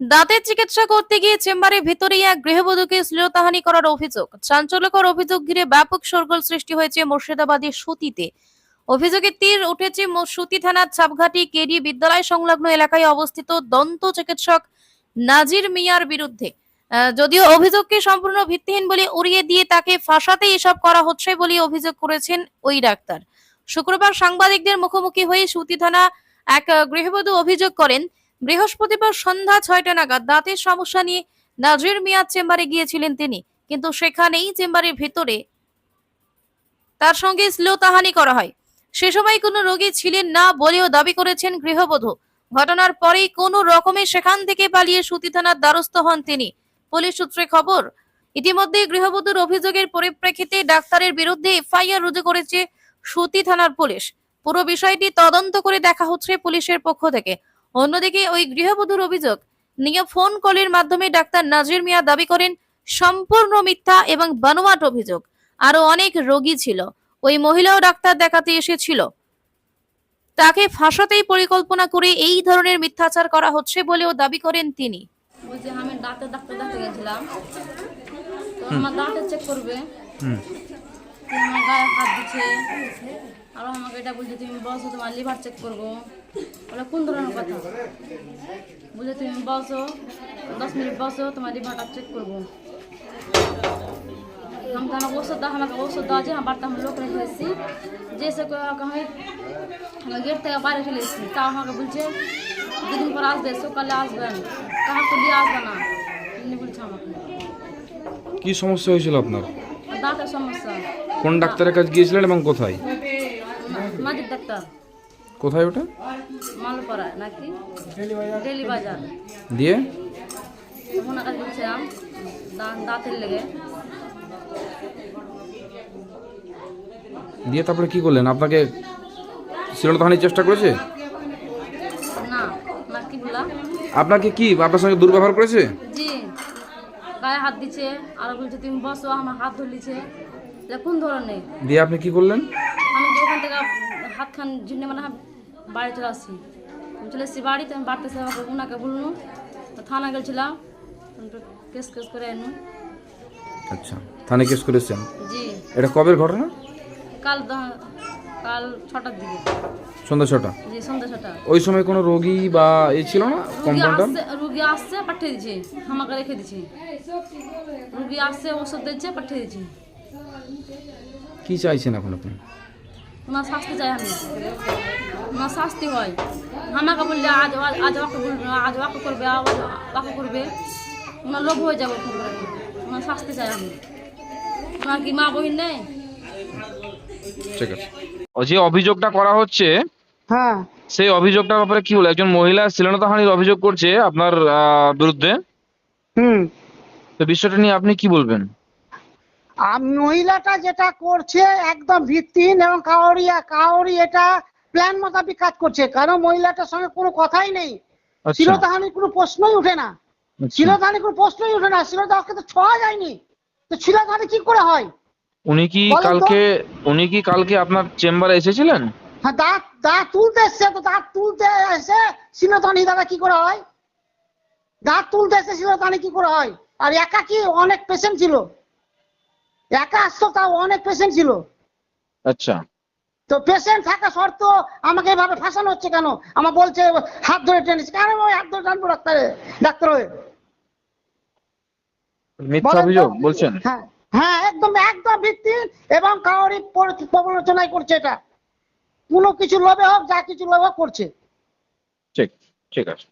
দাঁতের চিকিৎসা করতে গিয়ে চেম্বারের ভেতরেই এক গৃহবধূকে শ্লীলতাহানি করার অভিযোগ। চাঞ্চল্যকর অভিযোগ ঘিরে ব্যাপক সরগোল সৃষ্টি হয়েছে মুর্শিদাবাদের সুতিতে। অভিযোগের তীর উঠেছে সুতি থানার ছাপঘাটি কেডি বিদ্যালয় সংলগ্ন এলাকায় অবস্থিত দন্ত চিকিৎসক নাজির মিয়ার বিরুদ্ধে। যদিও অভিযোগকে সম্পূর্ণ ভিত্তিহীন বলে উড়িয়ে দিয়ে তাকে ফাঁসাতে এসব করা হচ্ছে বলে অভিযোগ করেছেন ওই ডাক্তার। শুক্রবার সাংবাদিকদের মুখোমুখি হয়ে সুতি থানা এক গৃহবধূ অভিযোগ করেন বৃহস্পতিবার সন্ধ্যা ছয়টা নাগাদ দাঁতের সমস্যা নিয়ে নাজির মিয়ার চেম্বারে গিয়েছিলেন তিনি। কিন্তু সেখানেই চেম্বারের ভিতরে তার সঙ্গে শ্লীলতাহানি করা হয়। সে সময় কোনো রোগী ছিলেন না বলেও দাবি করেছেন গৃহবধূ। ঘটনার পরেই কোনো রকমে সেখান থেকে পালিয়ে সুতি থানার দ্বারস্থ হন তিনি। পুলিশ সূত্রে খবর, ইতিমধ্যে গৃহবধূর অভিযোগের পরিপ্রেক্ষিতে ডাক্তারের বিরুদ্ধে এফআইআর রুজু করেছে সুতি থানার পুলিশ। পুরো বিষয়টি তদন্ত করে দেখা হচ্ছে পুলিশের পক্ষ থেকে। অন্যদিকে ওই গৃহবধূর অভিযোগ নিয়ে ফোন কলের মাধ্যমে ডাক্তার নাজির মিয়া দাবি করেন সম্পূর্ণ মিথ্যা এবং বানোয়াট অভিযোগ। আরও অনেক রোগী ছিল। ওই মহিলাও ডাক্তার দেখাতে এসেছিল। তাকে ফাঁসাতেই পরিকল্পনা করে এই ধরনের মিথ্যাচার করা হচ্ছে বলেও দাবি করেন তিনি। আমি ডাক্তার দেখাতে গেছিলাম। তো আমার দাঁতে চেক করবে। আমার গায়ে হাত দিচ্ছে। আর আমাকে এটা বলছে তুমি বসো তোমার লিভার চেক করব। বলে কোন ধরনের কথা বলছে তুমি বসো দশ মিনিট বসো তোমার লিভারটা চেক করবো हम तो हमें औषध हमें औषध दो जे हम बात हम लोग रखे एसी जैसे कहीं हम गेट থেকে বাইরে চলে এসেছি তা আমাকে বলছে দুদিন পর আসবে সকালে আসবেন কাহার তো দিয়ে আসবে না এমনি বলছে আমাকে কি সমস্যা হয়েছিল আপনার আর দাঁতের সমস্যা কোন ডাক্তারের কাছে গিয়েছিলেন এবং কোথায় মাঝির ডাক্তার কোথায় ওটা? মালপাড়ায় নাকি? ডেলি বাজার। দিয়ে? কাছে গেছিলাম দাঁত দাঁতের লেগে। দিয়ে তারপরে কি করলেন? আপনাকে শ্লীলতাহানির চেষ্টা করেছে? না না কি বললাম আপনাকে কি আপনার সঙ্গে দুর্ব্যবহার করেছে? জি। গায়ে হাত দিচ্ছে আর বলছে তুমি বসো আমার হাত ধরলিছে। কোন ধরনের? দিয়ে আপনি কি করলেন? আমি ওখান থেকে হাত খান জন্য মানে বাড়ি চলে আসছি। আমি চলে এসেছি বাড়িতে আমি বাড়তে আমাকে ওনাকে বললুম তো থানা গেছিলাম কেস কেস করে আনু আচ্ছা থানায় কেস করেছেন? জি। এটা কবের ঘটনা? কাল দ- কাল ছটার দিকে। সন্ধ্যা ছটা? জি সন্ধ্যা ছটা। ওই সময় কোনো রোগী বা এ ছিল না? রুগী কম্পাউন্ডার? রুগী আসছে পাঠিয়ে দিচ্ছে আমাকে রেখে দিচ্ছি রুগী আসছে ওষুধ দিচ্ছে পাঠিয়ে দিচ্ছি কি চাইছেন এখন আপনি? ওনার শাস্তি চাই আমি। ওনার শাস্তি হয়। আমাকে বললে আজ আজ ওকে বলবে আজ ওকে করবে আজ ওকে করবে। ওনার লোভ হয়ে যাবে ওনার শাস্তি চাই আমি। ওনার কি মা বহিন নেই? ঠিক আছে। ও যে অভিযোগটা করা হচ্ছে হ্যাঁ। সেই অভিযোগটার ব্যাপারে কি বলে? একজন মহিলা শ্লীলতাহানির অভিযোগ করছে আপনার বিরুদ্ধে। হুম। তো বিষয়টা নিয়ে আপনি কি বলবেন? মহিলাটা যেটা করছে একদম ভিত্তিহীন এবং কাউরিয়া কাউরি এটা প্ল্যান মোতাবিক কাজ করছে। কারণ মহিলাটার সঙ্গে কোনো কথাই নেই? আচ্ছা। শিরোধানির কোনো প্রশ্নই ওঠে না। আচ্ছা। শিরোধানির কোনো প্রশ্নই ওঠে না। শিরোধানকে তো ছোঁয়া যায়নি। তো কি করে হয়? উনি কি কালকে উনি কি কালকে আপনার চেম্বারে এসেছিলেন? হ্যাঁ দাঁত দাঁত তুলতে এসছে তো দাঁত তুলতে এসে শিরোধানি দাদা কি করে হয়? দাঁত তুলতে এসে শিরোধানি কি করে হয়? আর একা কি অনেক পেশেন্ট ছিল। একা আসতো তাও অনেক পেশেন্ট ছিল। আচ্ছা। তো পেশেন্ট থাকা শর্ত আমাকে এভাবে ফাঁসানো হচ্ছে কেন? আমার বলছে হাত ধরে টেনিস কেন ওই হাত ধরে টানবো ডাক্তারে ডাক্তার হয়ে মিথ্যা অভিযোগ বলছেন? হ্যাঁ হ্যাঁ একদম একদম ভিত্তি এবং কাউরি পর- করছে এটা। কোনো কিছু লোভে হোক যা কিছু লোভে হোক করছে। ঠিক ঠিক আছে।